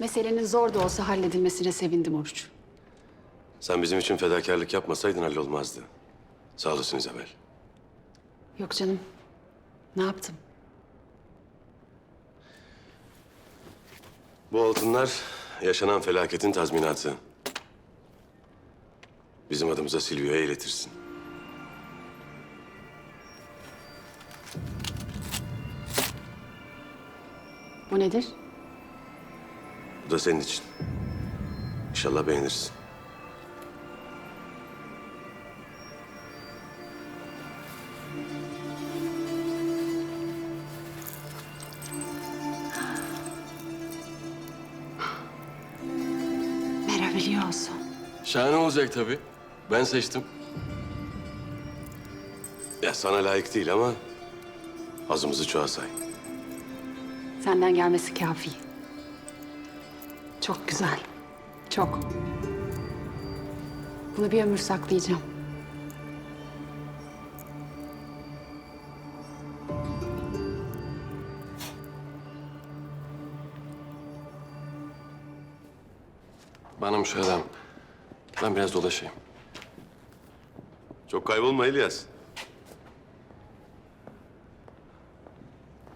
Meselenin zor da olsa halledilmesine sevindim Oruç. Sen bizim için fedakarlık yapmasaydın hallolmazdı. Sağ olasın İzabel. Yok canım. Ne yaptım? Bu altınlar yaşanan felaketin tazminatı. Bizim adımıza Silvio'ya iletirsin. Bu nedir? Bu da senin için. İnşallah beğenirsin. Meraviglioso. Şahane olacak tabii. Ben seçtim. Ya sana layık değil ama azımızı çoğa say. Senden gelmesi kafi. Çok güzel. Çok. Bunu bir ömür saklayacağım. Bana müsaadem. Ben biraz dolaşayım. Çok kaybolma İlyas.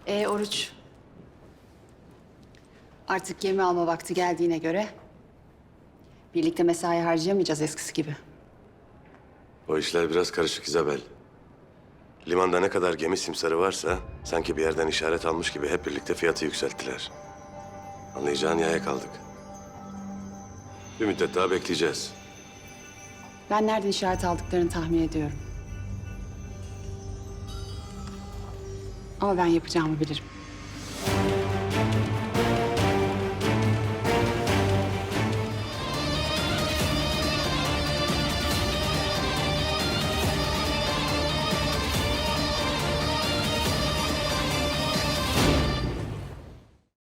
Ee Oruç. Artık gemi alma vakti geldiğine göre... ...birlikte mesai harcayamayacağız eskisi gibi. O işler biraz karışık İzabel. Limanda ne kadar gemi simsarı varsa... ...sanki bir yerden işaret almış gibi hep birlikte fiyatı yükselttiler. Anlayacağın yaya kaldık. Bir müddet daha bekleyeceğiz. Ben nereden işaret aldıklarını tahmin ediyorum. Ama ben yapacağımı bilirim.